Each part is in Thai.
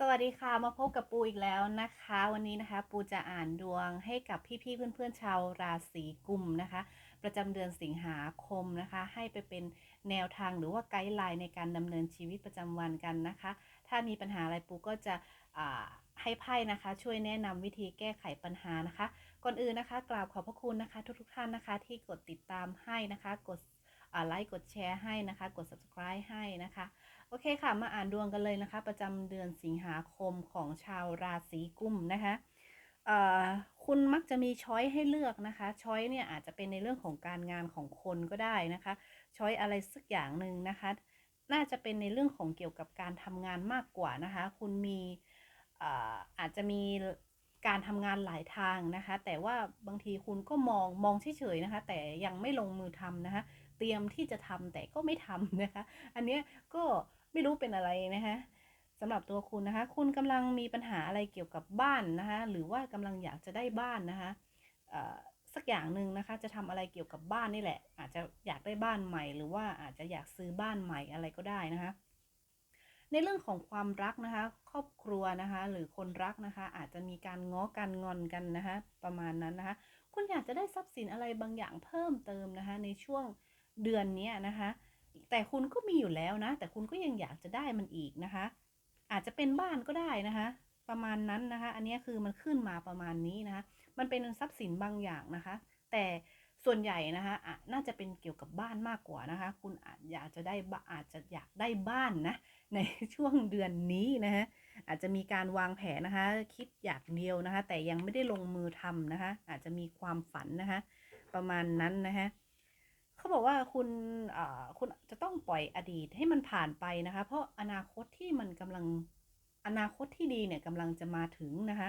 สวัสดีค่ะมาพบกับปูอีกแล้วนะคะ วันนี้นะคะ ปูจะอ่านดวงให้กับพี่ๆเพื่อนๆชาวราศีกุมนะคะ ประจำเดือนสิงหาคมนะคะ ให้ไปเป็นแนวทางหรือว่าไกด์ไลน์ในการดำเนินชีวิตประจำวันกันนะคะ ถ้ามีปัญหาอะไรปูก็จะอ่าให้ไพ่นะคะ ช่วยแนะนำวิธีแก้ไขปัญหานะคะ ก่อนอื่นนะคะ กราบขอบพระคุณนะคะ ทุกๆท่านนะคะ ที่กดติดตามให้นะคะกด ไลค์กดแชร์ให้นะคะ กด subscribe ให้นะคะ โอเคค่ะ มาอ่านดวงกันเลยนะคะ ประจำเดือนสิงหาคมของชาวราศีกุมนะคะคุณมักจะมีช้อยให้เลือกนะคะช้อยเนี่ยอาจจะเป็นในเรื่องของการงานของคนก็ได้นะคะช้อยอะไรสักอย่างหนึ่งนะคะ น่าจะเป็นในเรื่องของเกี่ยวกับการทำงานมากกว่านะคะ คุณมีอาจจะมีการทำงานหลายทางนะคะ แต่ว่าบางทีคุณก็มองมองเฉยๆนะคะ แต่ยังไม่ลงมือทำนะคะ เตรียมที่จะทำแต่ก็ไม่ทำนะคะ อันนี้ก็ไม่รู้เป็นอะไรนะคะสำหรับตัวคุณนะคะ คุณกำลังมีปัญหาอะไรเกี่ยวกับบ้านนะคะ หรือว่ากำลังอยากจะได้บ้านนะคะสักอย่างหนึ่งนะคะ จะทำอะไรเกี่ยวกับบ้านนี่แหละ อาจจะอยากได้บ้านใหม่ หรือว่าอาจจะอยากซื้อบ้านใหม่อะไรก็ได้นะคะ ในเรื่องของความรักนะคะ ครอบครัวนะคะ หรือคนรักนะคะ อาจจะมีการง้อกันงอนกันนะคะ ประมาณนั้นนะคะ คุณอยากจะได้ทรัพย์สินอะไรบางอย่างเพิ่มเติมนะคะ ในช่วง เดือนนี้นะคะ แต่คุณก็มีอยู่แล้วนะ แต่คุณก็ยังอยากจะได้มันอีกนะคะ อาจจะเป็นบ้านก็ได้นะคะ ประมาณนั้นนะคะ อันนี้คือมันขึ้นมาประมาณนี้นะคะ มันเป็นทรัพย์สินบางอย่างนะคะ แต่ส่วนใหญ่นะคะน่าจะเป็นเกี่ยวกับบ้านมากกว่านะคะ คุณอาจอยากจะได้อาจจะอยากได้บ้านนะ ในช่วงเดือนนี้นะคะ อาจจะมีการวางแผนนะคะ คิดอยากเดียวนะคะ แต่ยังไม่ได้ลงมือทำนะคะ อาจจะมีความฝันนะคะ ประมาณนั้นนะคะ เขาบอกว่าคุณคุณจะต้องปล่อยอดีตให้มันผ่านไปนะคะ เพราะอนาคตที่มันกำลังอนาคตที่ดีเนี่ยกำลังจะมาถึงนะคะ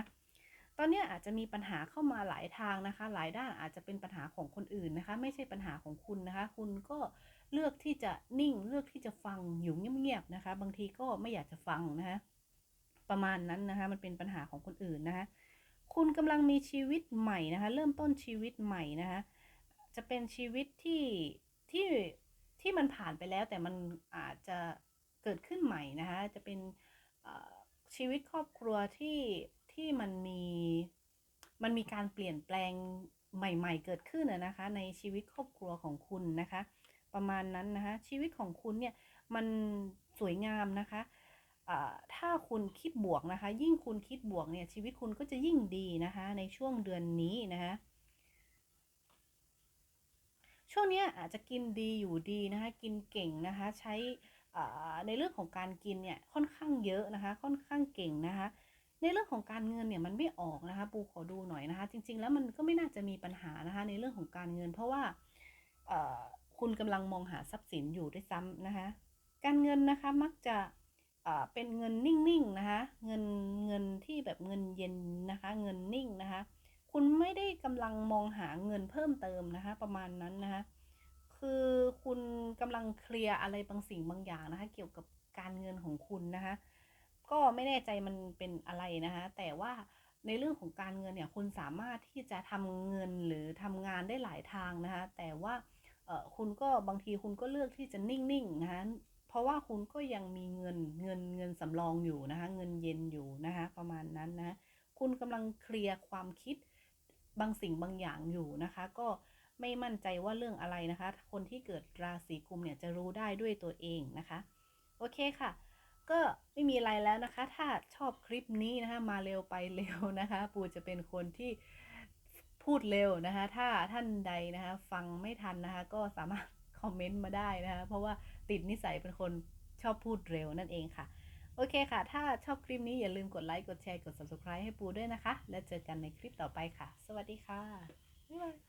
ตอนนี้อาจจะมีปัญหาเข้ามาหลายทางนะคะ หลายด้านอาจจะเป็นปัญหาของคนอื่นนะคะ ไม่ใช่ปัญหาของคุณนะคะ คุณก็เลือกที่จะนิ่งเลือกที่จะฟังอยู่เงียบๆนะคะ บางทีก็ไม่อยากจะฟังนะคะ ประมาณนั้นนะคะ มันเป็นปัญหาของคนอื่นนะคะ คุณกำลังมีชีวิตใหม่นะคะ เริ่มต้นชีวิตใหม่นะคะ จะเป็นชีวิตที่ที่ที่มันผ่านไปแล้วแต่มันอาจจะเกิดขึ้นใหม่นะคะจะเป็นชีวิตครอบครัวที่ที่มันมีมันมีการเปลี่ยนแปลงใหม่ ๆ เกิดขึ้นนะคะ ในชีวิตครอบครัวของคุณนะคะ ประมาณนั้นนะคะชีวิตของคุณเนี่ยมันสวยงามนะคะถ้าคุณคิดบวกนะคะ ยิ่งคุณคิดบวกเนี่ยชีวิตคุณก็จะยิ่งดีนะคะ ในช่วงเดือนนี้นะคะ ช่วงนี้อาจจะกินดีอยู่ดีนะคะกินเก่งนะคะ ใช้ในเรื่องของการกินเนี่ยค่อนข้างเยอะนะคะ ค่อนข้างเก่งนะคะ ในเรื่องของการเงินเนี่ยมันไม่ออกนะคะ ปูขอดูหน่อยนะคะ จริง ๆ แล้วมันก็ไม่น่าจะมีปัญหานะคะ ในเรื่องของการเงิน เพราะว่าคุณกำลังมองหาทรัพย์สินอยู่ด้วยซ้ำนะคะ การเงินนะคะมักจะเป็นเงินนิ่งๆนะคะ เงินเงินที่แบบเงินเย็นนะคะ เงินนิ่งนะคะ คุณไม่ได้กำลังมองหาเงินเพิ่มเติมนะคะ ประมาณนั้นนะคะคือคุณกำลังเคลียร์อะไรบางสิ่งบางอย่างนะคะ เกี่ยวกับการเงินของคุณนะคะ ก็ไม่แน่ใจมันเป็นอะไรนะคะ แต่ว่าในเรื่องของการเงินเนี่ยคุณสามารถที่จะทำเงินหรือทำงานได้หลายทางนะคะ แต่ว่าคุณก็บางทีคุณก็เลือกที่จะนิ่งๆนะคะเพราะว่าคุณก็ยังมีเงินเงินเงินสำรองอยู่นะคะ เงินเย็นอยู่นะคะ ประมาณนั้นนะ คุณกำลังเคลียร์ความคิด บางสิ่งบางอย่างอยู่นะคะ ก็ไม่มั่นใจว่าเรื่องอะไรนะคะ คนที่เกิดราศีกุมเนี่ยจะรู้ได้ด้วยตัวเองนะคะ โอเคค่ะ ก็ไม่มีอะไรแล้วนะคะ ถ้าชอบคลิปนี้นะคะมาเร็วไปเร็วนะคะ ปูจะเป็นคนที่พูดเร็วนะคะ ถ้าท่านใดนะคะ ฟังไม่ทันนะคะ ก็สามารถคอมเมนต์มาได้นะคะ เพราะว่าติดนิสัยเป็นคนชอบพูดเร็วนั่นเองค่ะ โอเคค่ะ ถ้าชอบคลิปนี้อย่าลืมกดไลค์ กดแชร์ กด subscribe ให้ปูด้วยนะคะ แล้วเจอกันในคลิปต่อไปค่ะ สวัสดีค่ะ บ๊ายบาย